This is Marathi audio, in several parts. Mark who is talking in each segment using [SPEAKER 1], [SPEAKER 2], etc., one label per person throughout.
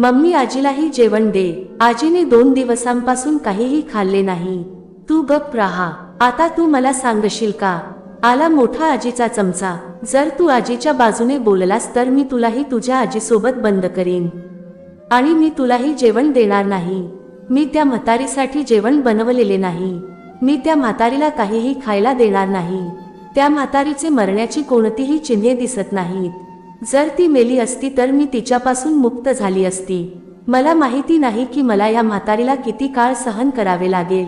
[SPEAKER 1] मम्मी आजीलाही जेवण दे. आजीने दोन दिवसांपासून काहीही खाल्ले नाही. तू गप राहा. आता तू मला सांगशील का? आला मोठा आजीचा चमचा. जर तू आजीच्या बाजूने बोललास तर मी तुलाही तुझ्या आजीसोबत बंद करीन. आणि मी तुलाही जेवण देणार नाही. मी त्या म्हातारीसाठी जेवण बनवलेले नाही. मी त्या म्हातारीला काहीही खायला देणार नाही. त्या म्हातारीचे मरण्याची कोणतीही चिन्हे दिसत नाहीत. जर ती मेली असती तर मी तिच्यापासून मुक्त झाली असती. मला माहिती नाही की मला या म्हातारीला किती काळ सहन करावे लागेल.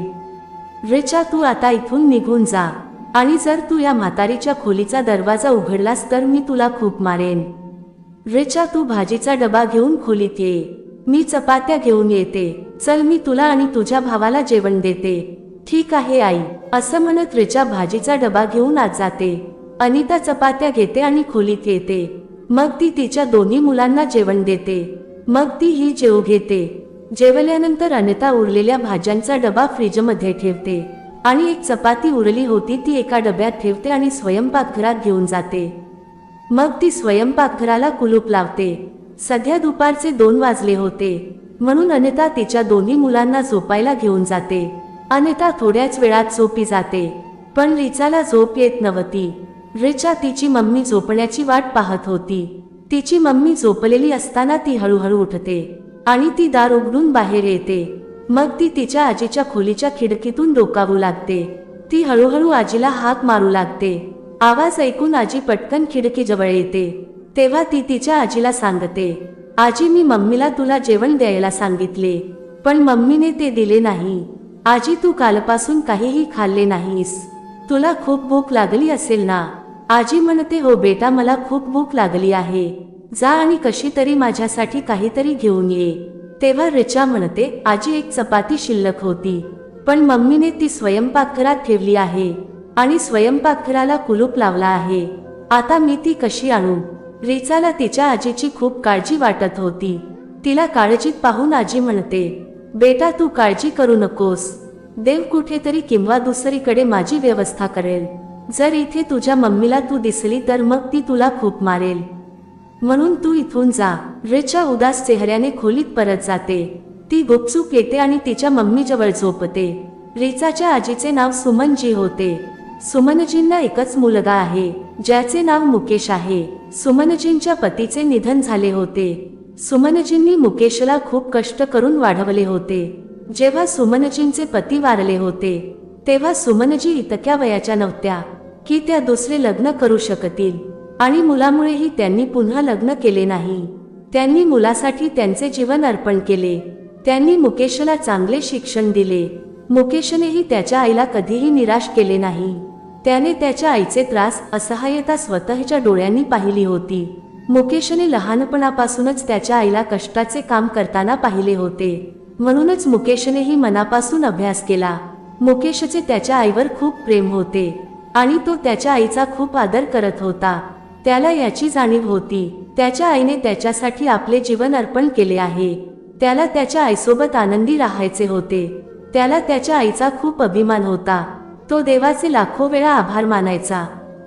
[SPEAKER 1] रेचा तू आता इथून निघून जा. आणि जर तू या म्हातारीच्या खोलीचा दरवाजा उघडलास तर मी तुला खूप मारेन. रेचा तू भाजीचा डबा घेऊन खोलीत ये. मी चपात्या घेऊन येते. चल मी तुला आणि तुझ्या भावाला जेवण देते. ठीक आहे आई. असं म्हणत रेचा भाजीचा डबा घेऊन आत जाते. अनिता चपात्या घेते आणि खोलीत येते. मग ती तिच्या दोन्ही मुलांना जेवण देते. मग ती ही जेव घेते. जेवल्यानंतर अनिता उरलेल्या भाज्यांचा डबा फ्रीजमध्ये ठेवते. आणि एक चपाती उरली होती ती एका डब्यात ठेवते आणि स्वयंपाकघरात घेऊन जाते. मग ती स्वयंपाकघराला कुलूप लावते. सध्या दुपारचे दोन वाजले होते. म्हणून अनिता तिच्या दोन्ही मुलांना झोपायला घेऊन जाते. अनिता थोड्याच वेळात झोपी जाते. पण रिचाला झोप येत नव्हती. रिचा तिची मम्मी झोपण्याची वाट पाहत होती. तिची मम्मी झोपलेली असताना ती हळूहळू उठते आणि ती दार उघडून बाहेर येते. मग ती तिच्या आजीच्या खोलीच्या खिडकीतून डोकावू लागते. ती हळूहळू आजीला हाक मारू लागते. आवाज ऐकून आजी पटकन खिडकी जवळ येते. तेव्हा ती तिच्या आजीला सांगते आजी मी मम्मीला तुला जेवण द्यायला सांगितले पण मम्मीने ते दिले नाही. आजी तू कालपासून काहीही खाल्ले नाहीस. तुला खूप भूक लागली असेल ना? आजी म्हणते हो बेटा मला खूप भूक लागली आहे. जा आणि कशी तरी माझ्यासाठी काहीतरी घेऊन ये. तेव्हा रिचा म्हणते आजी एक चपाती शिल्लक होती पण मम्मीने ती स्वयंपाकघरात ठेवली आहे आणि स्वयंपाकघराला कुलूप लावला आहे. आता मी ती कशी आणू? रिचाला तिच्या आजीची खूप काळजी वाटत होती. तिला काळजीत पाहून आजी म्हणते बेटा तू काळजी करू नकोस. देव कुठेतरी किंवा दुसरीकडे माझी व्यवस्था करेल. जर इथे तुझ्या मम्मीला तू दिसली तर मग ती तुला खूप मारेल. म्हणून तू इथून जा. रेचा उदास चेहऱ्याने खोलीत परत जाते. ती गुपचूप येते आणि तिच्या मम्मीजवळ झोपते. रिचाच्या आजीचे नाव सुमनजी होते. सुमनजींना एकच मुलगा आहे. ज्याचे नाव मुकेश आहे. सुमनजींच्या पतीचे निधन झाले होते. सुमनजींनी मुकेशला खूप कष्ट करून वाढवले होते. जेव्हा सुमनजींचे पती वारले होते तेव्हा सुमनजी इतक्या वयाच्या नव्हत्या की त्या दुसरे लग्न करू शकतील. आणि मुलामुळेही त्यांनी पुन्हा लग्न केले नाही. त्यांनी मुलासाठी त्यांचे जीवन अर्पण केले. त्यांनी मुकेशला चांगले शिक्षण दिले. मुकेशनेही त्याच्या आईला कधीही निराश केले नाही. त्याने त्याच्या आईचे त्रास असहाय्यता स्वतःच्या डोळ्यांनी पाहिली होती. मुकेशने लहानपणापासूनच त्याच्या आईला कष्टाचे काम करताना पाहिले होते. म्हणूनच मुकेशनेही मनापासून अभ्यास केला. मुकेशचे त्याच्या आईवर खूप प्रेम होते आणि तो त्याच्या आईचा खूप आदर करत होता. त्याला याची जाणीव होती. त्याच्या आईने त्याच्यासाठी आपले जीवन अर्पण केले आहे. त्याला त्याच्या आईसोबत आनंदी राहायचे होते. त्याला त्याच्या आईचा खूप अभिमान होता. तो देवाचे लाखो वेळा आभार मानायचा.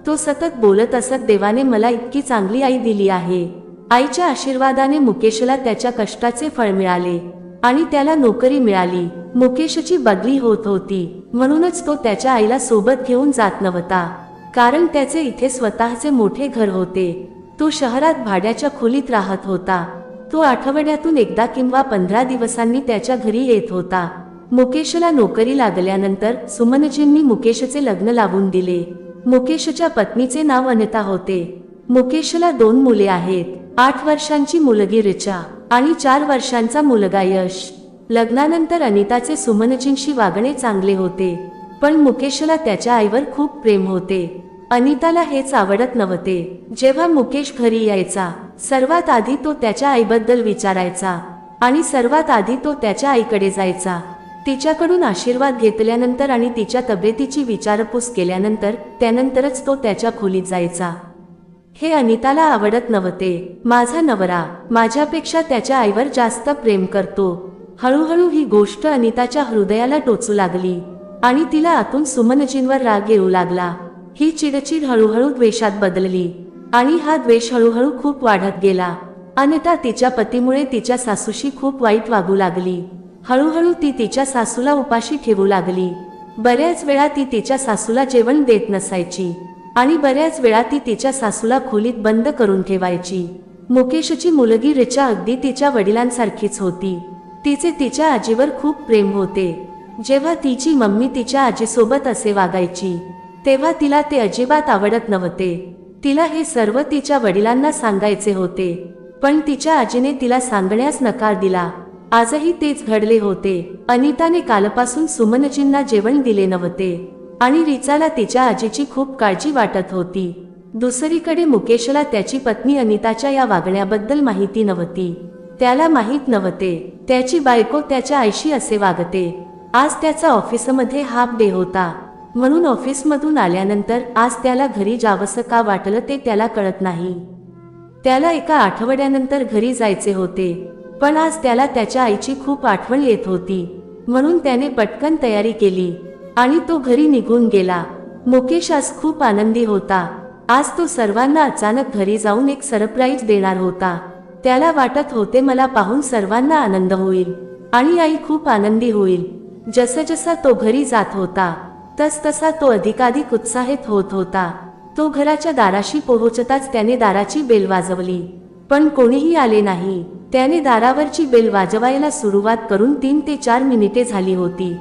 [SPEAKER 1] तो सतत बोलत असत देवाने मला इतकी चांगली आई दिली आहे. आईच्या आशीर्वादाने मुकेशला त्याच्या कष्टाचे फळ मिळाले. आणि त्याला नोकरी मिळाली. मुकेशची बदली होत होती. म्हणूनच तो त्याच्या आईला सोबत घेऊन जात नव्हता. कारण त्याचे इथे स्वतःचे मोठे घर होते. तो शहरात भाड्याच्या खोलीत राहत होता. तो आठवड्यातून एकदा किंवा पंधरा दिवसांनी त्याच्या घरी येत होता. मुकेशला नोकरी लागल्यानंतर सुमनजींनी मुकेशचे लग्न लावून दिले. मुकेशच्या पत्नीचे नाव अनिता होते. मुकेशला दोन मुले आहेत. आठ वर्षांची मुलगी रिचा. आणि चार वर्षांचा मुलगा यश. लग्नानंतर अनिताचे सुमनजींशी वागणे चांगले होते पण मुकेशला त्याच्या आईवर खूप प्रेम होते. अनिताला हेच आवडत नव्हते. जेव्हा मुकेश घरी यायचा सर्वात आधी तो त्याच्या आईबद्दल विचारायचा आणि सर्वात आधी तो त्याच्या आईकडे जायचा. तिच्याकडून आशीर्वाद घेतल्यानंतर आणि तिच्या तब्येतीची विचारपूस केल्यानंतर त्यानंतरच तो त्याच्या खोलीत जायचा. हे अनिताला आवडत नव्हते. माझा नवरा माझ्यापेक्षा त्याच्या आईवर जास्त प्रेम करतो. हळूहळू ही गोष्ट अनिताच्या हृदयाला टोचू लागली आणि तिला आतून सुमनजींवर राग येऊ लागला. ही चिडचिड हळूहळू द्वेषात बदलली आणि हा द्वेष हळूहळू खूप वाढत गेला. अनिता तिच्या पतीमुळे तिच्या सासूशी खूप वाईट वागू लागली. हळूहळू ती तिच्या सासूला उपाशी ठेवू लागली. बऱ्याच वेळा ती तिच्या सासूला जेवण देत नसायची. आणि बऱ्याच वेळा ती तिच्या सासूला खोलीत बंद करून ठेवायची. मुकेशची मुलगी रिचा अगदी तिच्या वडिलांसारखीच होती. तिचे तिच्या आजीवर खूप प्रेम होते. जेव्हा तिची मम्मी तिच्या आजीसोबत असे वागायची तेव्हा तिला ते अजिबात आवडत नव्हते. तिला हे सर्व तिच्या वडिलांना सांगायचे होते. पण तिच्या आजीने तिला सांगण्यास नकार दिला. आजही तेच घडले होते. अनिताने कालपासून सुमनजींना जेवण दिले नव्हते. आणि रिचाला तिच्या आजीची खूप काळजी वाटत होती. दुसरीकडे मुकेशला त्याची पत्नी अनिताच्या या वागण्याबद्दल माहिती नव्हती. त्याला माहीत नव्हते. त्याची बायको त्याच्या आईशी असे वागते. आज त्याचा ऑफिसमध्ये हाफ डे होता. म्हणून ऑफिसमधून आल्यानंतर आज त्याला घरी जावंसं का वाटलं ते त्याला कळत नाही. त्याला एका आठवड्यानंतर घरी जायचे होते. पण आज त्याला त्याच्या आईची खूप आठवण येत होती. म्हणून त्याने पटकन तयारी केली. आणि तो घरी निघून गेला. मुकेश आज खूप आनंदी होता. आज तो सर्वांना अचानक घरी जाऊन एक सरप्राईज देणार होता. त्याला वाटत होते मला पाहून सर्वांना आनंद होईल आणि आई खूप आनंदी होईल. जसं जसा तो घरी जात होता तस तसा तो अधिकाधिक उत्साहित होत होता. तो घराच्या दाराशी पोहोचताच त्याने दाराची बेल वाजवली. पण कोणीही आले नाही. त्याने दारावरची बेल वाजवायला सुरुवात करून तीन ते चार मिनिटे झाली होती.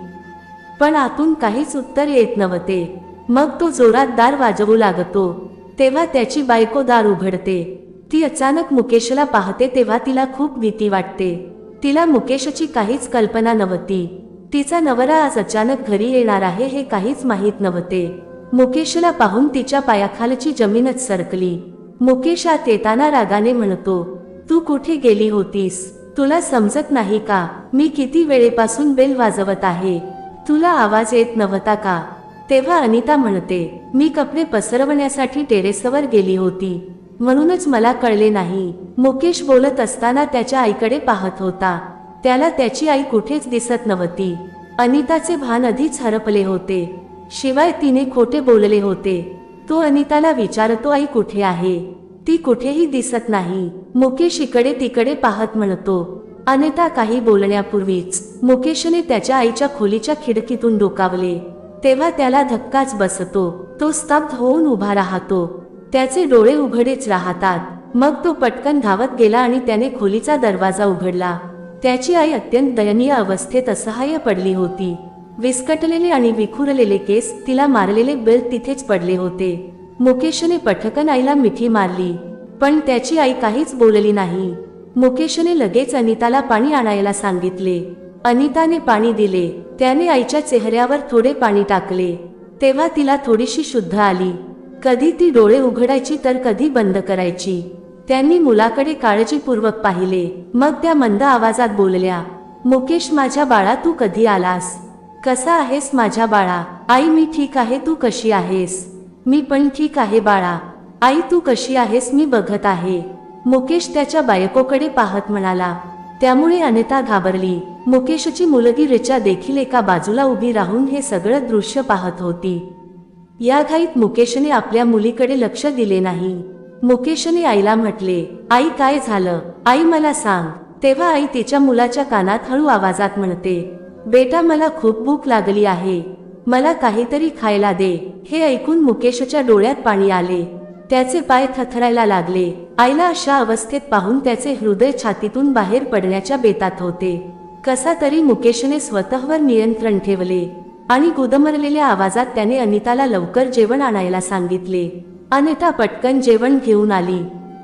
[SPEAKER 1] पण आतून काहीच उत्तर येत नव्हते. मग तो जोरात दार वाजवू लागतो. तेव्हा त्याची बायको दार उघडते. ती अचानक मुकेशला पाहते तेव्हा तिला खूप भीती वाटते. तिला मुकेशची काहीच कल्पना नव्हती. तिचा नवरा आज अचानक घरी येणार आहे हे काहीच माहीत नव्हते. मुकेशला पाहून तिच्या पायाखालची जमीनच सरकली. मुकेश आत येताना रागाने म्हणतो तू कुठे गेली होतीस? तुला समजत नाही का? मी किती वेळेपासून बेल वाजवत आहे? तुला आवाज येत नव्हता का? तेव्हा अनिता म्हणते मी कपडे पसरवण्यासाठी टेरेसवर गेली होती. म्हणूनच मला कळले नाही. मुकेश बोलत असताना त्याच्या आईकडे पाहत होता. त्याला त्याची आई कुठेच दिसत नव्हती. अनिताचे भान आधीच हरपले होते. शिवाय तिने खोटे बोलले होते. तो अनिताला विचारतो आई कुठे आहे? ती कुठेही दिसत नाही. मुकेश इकडे तिकडे पाहत म्हणतो अनिता काही बोलण्यापूर्वीच मुकेशने त्याच्या आईच्या खोलीच्या खिडकीतून डोकावले. तेव्हा त्याला धक्काच बसतो. तो स्तब्ध होऊन उभा राहतो. त्याचे डोळे उघडेच राहतात. मग तो पटकन धावत गेला आणि त्याने खोलीचा दरवाजा उघडला. त्याची आई अत्यंत दयनीय अवस्थेत असहाय्य पडली होती. विस्कटलेले आणि विखुरलेले केस तिला मारलेले बेल तिथेच पडले होते. मुकेशने पटकन आईला मिठी मारली. पण त्याची आई काहीच बोलली नाही. मुकेशने लगेच अनिताला पाणी आणायला सांगितले. अनिताने पाणी दिले. त्याने आईच्या चेहऱ्यावर थोडे पाणी टाकले. तेव्हा तिला थोडीशी शुद्ध आली. कधी ती डोळे उघडायची तर कधी बंद करायची. त्यांनी मुलाकडे काळजीपूर्वक पाहिले. मग त्या मंद आवाजात बोलल्या मुकेश माझ्या बाळा तू कधी आलास? कसा आहेस माझ्या बाळा? आई मी ठीक आहे तू कशी आहेस? मी पण ठीक आहे बाळा. आई तू कशी आहेस मी बघत आहे. मुकेश त्याच्या बायकोकडे पाहत म्हणाला. त्यामुळे अनिता घाबरली. मुकेशची मुलगी रिचा देखील एका बाजूला उभी राहून हे सगळं दृश्य पाहत होती. या घाईत मुकेशने आपल्या मुलीकडे लक्ष दिले नाही. मुकेशने आईला म्हटले आई काय झालं? आई मला सांग. तेव्हा आई तिच्या मुलाच्या कानात हळू आवाजात म्हणते बेटा मला खूप भूक लागली आहे. मला काहीतरी खायला दे. हे ऐकून मुकेशच्या डोळ्यात पाणी आले. त्याचे पाय थथरायला लागले. आईला अशा अवस्थेत पाहून त्याचे हृदय छातीतून बाहेर पडण्याच्या बेतात होते. कसा तरी मुकेशने स्वतःवर नियंत्रण ठेवले आणि गुदमरलेल्या आवाजात त्याने अनिताला लवकर जेवण आणायला सांगितले. अनिता पटकन जेवण घेऊन आली.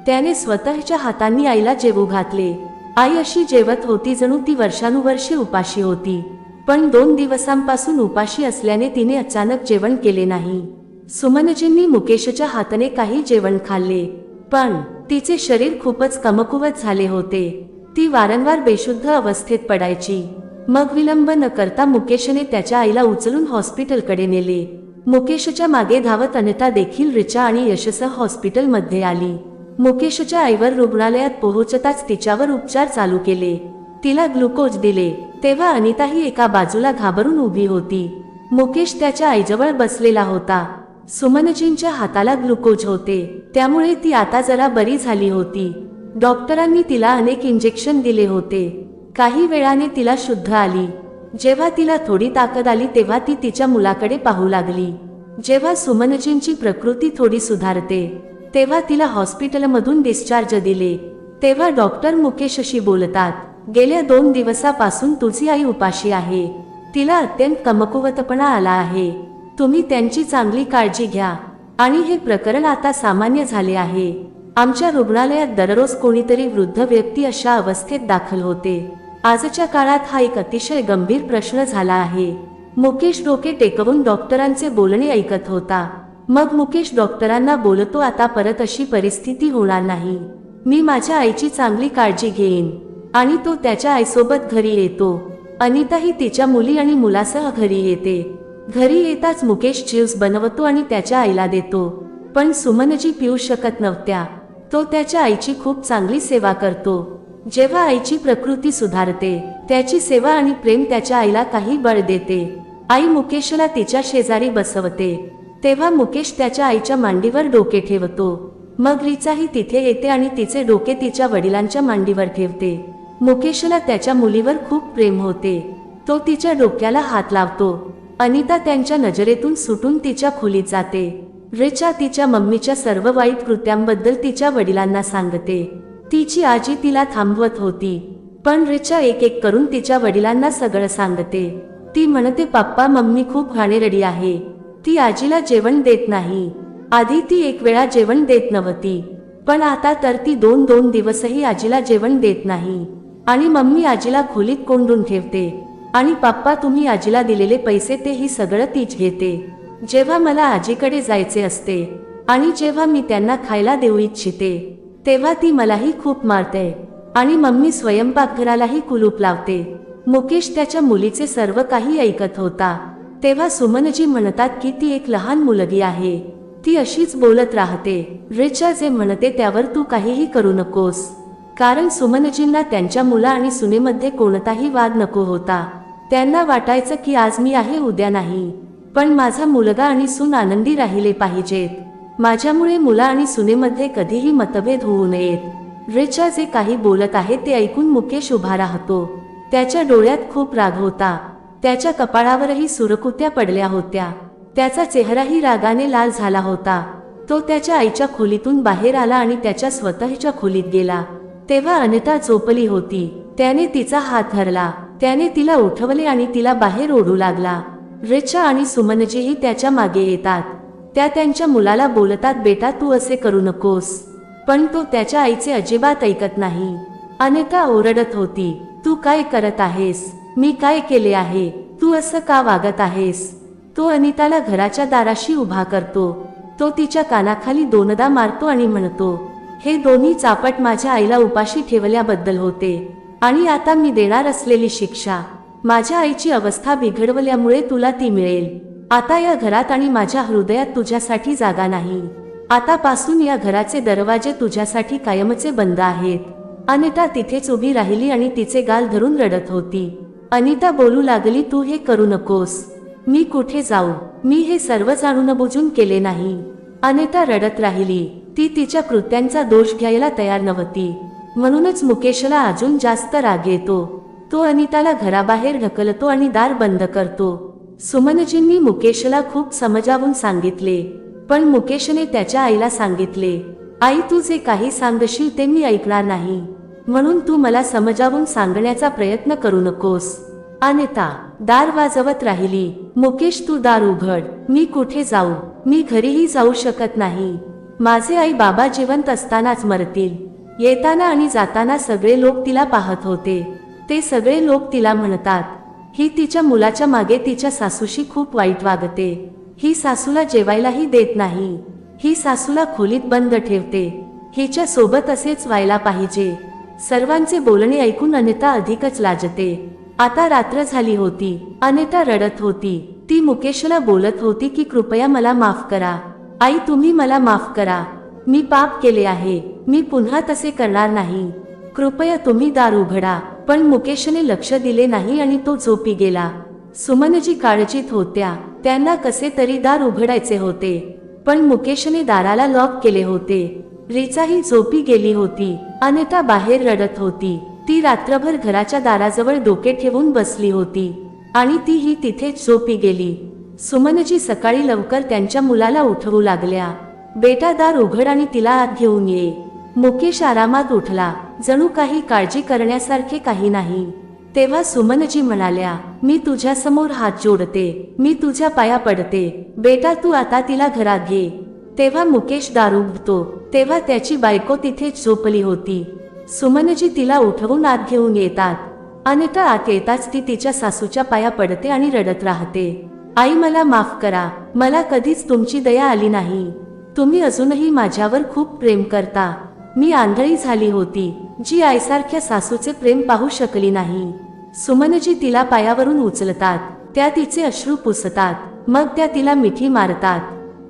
[SPEAKER 1] त्याने स्वतःच्या हातांनी आईला जेवू घातले. आई अशी जेवत होती जणू ती वर्षानुवर्षे उपाशी होती. पण दोन दिवसांपासून उपाशी असल्याने तिने अचानक जेवण केले नाही. सुमनजींनी मुकेशच्या हाताने काही जेवण खाल्ले पण तिचे शरीर खूपच कमकुवत झाले होते. ती वारंवार बेशुद्ध अवस्थेत पडायची. मग विलंब न करता मुकेशने त्याच्या आईला उचलून हॉस्पिटलकडे नेले. मुकेशच्या मागे धावत अनिता देखील रिचा आणि यशसह हॉस्पिटलमध्ये आली. मुकेशच्या आईवर रुग्णालयात पोहोचताच तिच्यावर उपचार चालू केले. तिला ग्लुकोज दिले तेव्हा अनिताही एका बाजूला घाबरून उभी होती. मुकेश त्याच्या आईजवळ बसलेला होता. सुमनजींच्या हाताला ग्लुकोज होते. त्यामुळे ती आता जरा बरी झाली होती. डॉक्टरांनी तिला अनेक इंजेक्शन दिले होते. काही वेळाने तिला शुद्ध आली. जेव्हा तिला थोडी ताकद आली तेव्हा ती तिच्या मुलाकडे पाहू लागली. जेव्हा सुमनजींची प्रकृती थोडी सुधारते तेव्हा तिला हॉस्पिटलमधून डिस्चार्ज दिले. तेव्हा डॉक्टर मुकेशशी बोलतात गेल्या दोन दिवसापासून तुझी आई उपाशी आहे. तिला अत्यंत कमकुवतपणा आला आहे. तुम्ही त्यांची चांगली काळजी घ्या. आणि हे प्रकरण आता सामान्य झाले आहे. आमच्या रुग्णालयात दररोज कोणीतरी वृद्ध व्यक्ती अशा अवस्थेत दाखल होते. आजच्या काळात हा एक अतिशय गंभीर प्रश्न झाला आहे. मुकेश डोके टेकवून डॉक्टरांचे बोलणे ऐकत होता. मग मुकेश डॉक्टरांना बोलतो आता परत अशी परिस्थिती होणार नाही. मी माझ्या आईची चांगली काळजी घेईन. आणि तो त्याच्या आईसोबत घरी येतो. अनिता ही तिच्या मुली आणि मुलासह घरी येते. घरी येताच मुकेश ज्यूस बनवतो आणि त्याच्या आईला देतो. पण सुमनजी पिऊ शकत नव्हत्या. तो त्याच्या आईची खूप चांगली सेवा करतो. जेव्हा आईची प्रकृती सुधारते त्याची सेवा आणि प्रेम त्याच्या आईला काही बळ देते. आई मुकेशला तिच्या शेजारी बसवते. तेव्हा मुकेश त्याच्या आईच्या मांडीवर डोके ठेवतो. मग रिचाही तिथे येते आणि तिचे डोके तिच्या वडिलांच्या मांडीवर ठेवते. मुकेशला त्याच्या मुलीवर खूप प्रेम होते. तो तिच्या डोक्याला हात लावतो. अनिता त्यांच्या नजरेतून सुटून तिच्या खोलीत जाते. रिचा तिच्या मम्मीच्या सर्व वाईट कृत्यांबद्दल तिच्या वडिलांना सांगते. तिची आजी तिला थांबवत होती. पण रिचा एक एक करून तिच्या वडिलांना सगळं सांगते. ती म्हणते पप्पा मम्मी खूप घाणेरडी आहे. ती आजीला जेवण देत नाही. आधी ती एक वेळा जेवण देत नव्हती. पण आता तर ती दोन दोन दिवसही आजीला जेवण देत नाही. आणि मम्मी आजीला खोलीत कोंडून ठेवते. आणि पप्पा तुम्ही आजीला दिलेले पैसे तेही सगळं तीच घेते. जेव्हा मला आजीकडे जायचे असते आणि जेव्हा मी त्यांना खायला देऊ इच्छिते तेव्हा ती मलाही खूप मारते आणि मम्मी स्वयंपाकघरालाही कुलूप लावते. मुकेश त्याच्या मुलीचे सर्व काही ऐकत होता. तेव्हा सुमनजी म्हणतात की ती एक लहान मुलगी आहे. ती अशीच बोलत राहते रिचा जे म्हणते त्यावर तू काहीही करू नकोस. कारण सुमनजींना त्यांच्या मुला आणि सुनेमध्ये कोणताही वाद नको होता. त्यांना वाटायचं की आज मी आहे उद्या नाही. पण माझा मुलगा आणि सून आनंदी राहिले पाहिजेत. माझ्यामुळे मुला आणि सुनेमध्ये कधीही मतभेद होऊ नयेत. रिचा जे काही बोलत आहे ते ऐकून मुकेश उभा राहतो. त्याच्या डोळ्यात खूप राग होता. त्याच्या कपाळावरही सुरकुत्या पडल्या होत्या. त्याचा चेहराही रागाने लाल झाला होता. तो त्याच्या आईच्या खोलीतून बाहेर आला आणि त्याच्या स्वतःच्या खोलीत गेला. तेव्हा अनिता झोपली होती. त्याने तिचा हात धरला. त्याने तिला उठवले आणि तिला बाहेर ओढू लागला. रेचा आणि सुमनजीही त्याच्यामागे येतात. त्या त्यांच्या मुलाला बोलतात बेटा तू असे करू नकोस. पण तो त्याच्या आईचे अजिबात ऐकत नाही. अनिता ओरडत होती तू काय करत आहेस? मी काय केले आहे? तू असं का वागत आहेस? तो अनिताला घराच्या दाराशी उभा करतो. तो तिच्या कानाखाली दोनदा मारतो आणि म्हणतो हे दोन्ही चापट माझ्या आईला उपाशी ठेवल्याबद्दल होते. आणि आता मी देणार असलेली शिक्षा माझ्या आईची अवस्था बिघडवल्यामुळे तुला ती मिळेल. आता या घरात आणि माझ्या हृदयात तुझ्यासाठी जागा नाही. आतापासून या घराचे दरवाजे तुझ्यासाठी कायमचे बंद आहेत. अनिता तिथेच उभी राहिली आणि तिचे गाल धरून रडत होती. अनिता बोलू लागली तू हे करू नकोस. मी कुठे जाऊ? मी हे सर्व जाणून बुजून केले नाही. अनिता रडत राहिली. ती तिच्या कृत्यांचा दोष घ्यायला तयार नव्हती. म्हणूनच मुकेशला अजून जास्त राग येतो. तो अनिताला घराबाहेर ढकलतो आणि दार बंद करतो. सुमनजींनी मुकेशला खूप समजावून सांगितले पण मुकेशने त्याच्या आईला सांगितले आई तू जे काही सांगशील ते मी ऐकणार नाही. म्हणून तू मला समजावून सांगण्याचा प्रयत्न करू नकोस. अनिता दार वाजवत राहिली. मुकेश तू दार उघड. मी कुठे जाऊ? मी घरीही जाऊ शकत नाही. माझे आई बाबा जिवंत असतानाच मरतील. येताना आणि जाताना सगळे लोक तिला पाहत होते. ते सगळे लोक तिला म्हणतात ही तिच्या मुलाच्या मागे तिच्या सासूशी खूप वाईट वागते. ही सासूला जेवायलाही देत नाही. ही सासूला खोलीत बंद ठेवते. हिच्या सोबत असेच व्हायला पाहिजे. सर्वांचे बोलणे ऐकून अनिता अधिकच लाजते. आता रात्र झाली होती. अनिता रडत होती. ती मुकेशला बोलत होती की कृपया मला माफ करा. आई तुम्ही मला माफ करा. मी पाप केले आहे मी पुन्हा तसे करणार नाही. कृपया तुम्ही दार उघडा पण मुकेशने लक्ष दिले नाही आणि तो झोपी गेला. सुमनजी काळजीत होत्या त्यांना कसे तरी दार उघडायचे होते. पण मुकेशने दाराला लॉक केले होते. रिचाही झोपी गेली होती अनिता बाहेर रडत होती. ती रात्रभर घराच्या दाराजवळ डोके ठेवून बसली होती. आणि तीही तिथेच झोपी गेली. सुमनजी सकाळी लवकर त्यांच्या मुलाला उठवू लागल्या. बेटा दार उघड आणि तिला आत घेऊन ये. मुकेश आरामात उठला. जणू काही काळजी करण्यासारखे काही नाही. तेव्हा सुमनजी म्हणाल्या मी तुझ्या समोर हात जोडते. मी तुझ्या पाया पडते. बेटा तू आता तिला घरात घे. तेव्हा मुकेश दार उघडतो तेव्हा त्याची बायको तिथेच झोपली होती. सुमनजी तिला उठवून आत घेऊन येतात. अनिता आत येताच ती तिच्या सासूच्या पाया पडते आणि रडत राहते. आई मला माफ करा. मला कधीच तुमची दया आली नाही. तुम्ही अजूनही माझ्यावर खूप प्रेम करता. मी आंधळी झाली होती जी आईसारख्या सासूचे प्रेम पाहू शकली नाही. सुमनजी तिला पायावरून उचलतात त्या तिचे अश्रू पुसतात मग त्या तिला मिठी मारतात.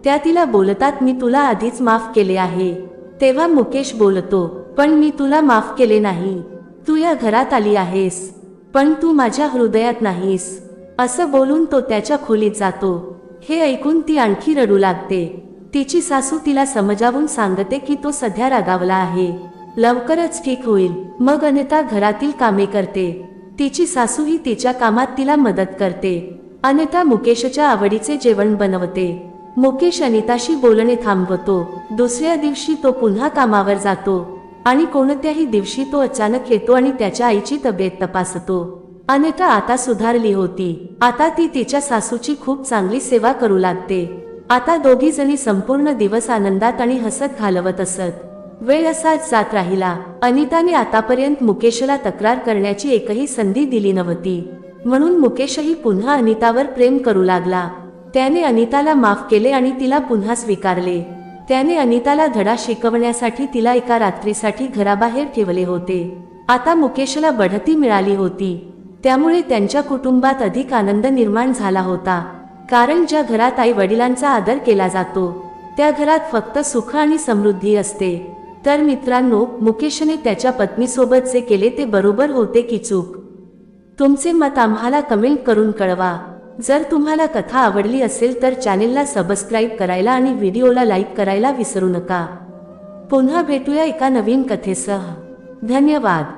[SPEAKER 1] त्या तिला बोलतात मी तुला आधीच माफ केले आहे. तेव्हा मुकेश बोलतो पण मी तुला माफ केले नाही. तू या घरात आली आहेस पण तू माझ्या हृदयात नाहीस. असं बोलून तो त्याच्या खोलीत जातो. हे ऐकून ती आणखी रडू लागते. तिची सासू तिला समजावून सांगते की तो सध्या रागावला आहे. लवकरच ठीक होईल. मग अनिता घरातील कामे करते. तिची सासूही तिच्या कामात तिला मदत करते. अनिता मुकेशच्या आवडीचे जेवण बनवते. मुकेश अनिताशी बोलणे थांबवतो. दुसऱ्या दिवशी तो पुन्हा कामावर जातो. आणि कोणत्याही दिवशी तो अचानक येतो आणि त्याच्या आईची तब्येत तपासतो. अनिता आता सुधारली होती. आता ती तिच्या सासूची खूप चांगली सेवा करू लागते. आता दोघी जणी संपूर्ण दिवस आनंदात आणि हसत घालवत असत. वेळ असाच जात राहिला. अनिताने आतापर्यंत मुकेशला तक्रार करण्याची एकही संधी दिली नव्हती. म्हणून मुकेशही पुन्हा अनितावर प्रेम करू लागला. त्याने अनिताला माफ केले आणि तिला पुन्हा स्वीकारले. त्याने अनिताला धडा शिकवण्यासाठी तिला एका रात्रीसाठी घराबाहेर ठेवले होते. आता मुकेशला बढती मिळाली होती. त्यामुळे त्यांच्या कुटुंबात अधिक आनंद निर्माण झाला होता. कारण ज्या घरात आई वडिलांचा आदर केला जातो त्या घरात फक्त सुख आणि समृद्धी असते. तर मित्रांनो मुकेशने त्याच्या पत्नीसोबत जे केले ते बरोबर होते की चूक? तुमचे मत आम्हाला कमेंट करून कळवा. जर तुम्हाला कथा आवडली असेल तर चॅनेलला सबस्क्राईब करायला आणि व्हिडिओला लाईक करायला विसरू नका. पुन्हा भेटूया एका नवीन कथेसह. धन्यवाद.